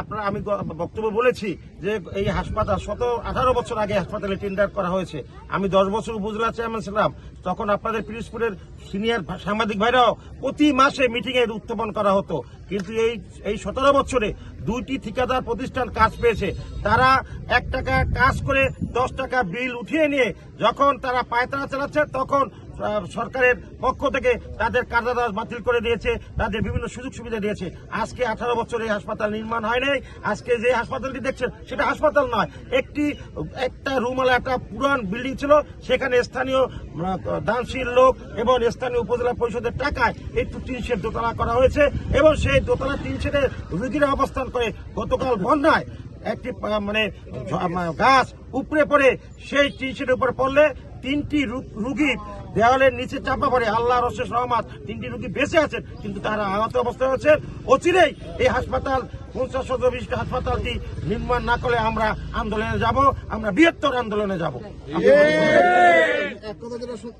আপনার আমি বক্তব্য বলেছি যে এই হাসপাতাল শত, আঠারো বছর আগে হাসপাতালে টেন্ডার করা হয়েছে। আমি দশ বছর উপজেলা চেয়ারম্যান ছিলাম। তখন আপনাদের পিরিজপুরের সিনিয়র সাংবাদিক ভাইরাও প্রতি মাসে মিটিং এর উত্থাপন করা হতো। কিন্তু এই এই সতেরো বছরে দুইটি ঠিকাদার প্রতিষ্ঠান কাজ পেয়েছে। তারা এক টাকা কাজ করে দশ টাকা বিল উঠিয়ে নিয়ে যখন তারা পায়তারা চালাচ্ছে, তখন সরকারের পক্ষ থেকে তাদের কার্যাদেশ বাতিল করে দিয়েছে, তাদের বিভিন্ন সুযোগ সুবিধা দিয়েছে। আজকে আঠারো বছর এই হাসপাতাল নির্মাণ হয় নাই। আজকে যে হাসপাতালটি দেখছেন, সেটা হাসপাতাল নয়, একটি, একটা রুমালা একটা পুরান বিল্ডিং ছিল। সেখানে স্থানীয় দানশীল লোক এবং স্থানীয় উপজেলা পরিষদের টাকায় একটু টিন শেড দোতলা করা হয়েছে এবং সেই দোতলা টিন শেডে রুগীরা অবস্থান করে। গতকাল বন্যায় একটি মানে গাছ উপড়ে পড়ে, সেই টিন শেডের উপরে পড়লে তিনটি রু- রুগী দেওয়ালের নিচে চাপা পড়ে আল্লাহ রশেষ রহমান তিনটি রুগী বেঁচে আছেন কিন্তু তারা আহত অবস্থায় আছেন। অচিরেই এই হাসপাতাল পঞ্চাশ শত বিশিষ্ট হাসপাতালটি নির্মাণ না করলে আমরা আন্দোলনে যাব আমরা বৃহত্তর আন্দোলনে যাব।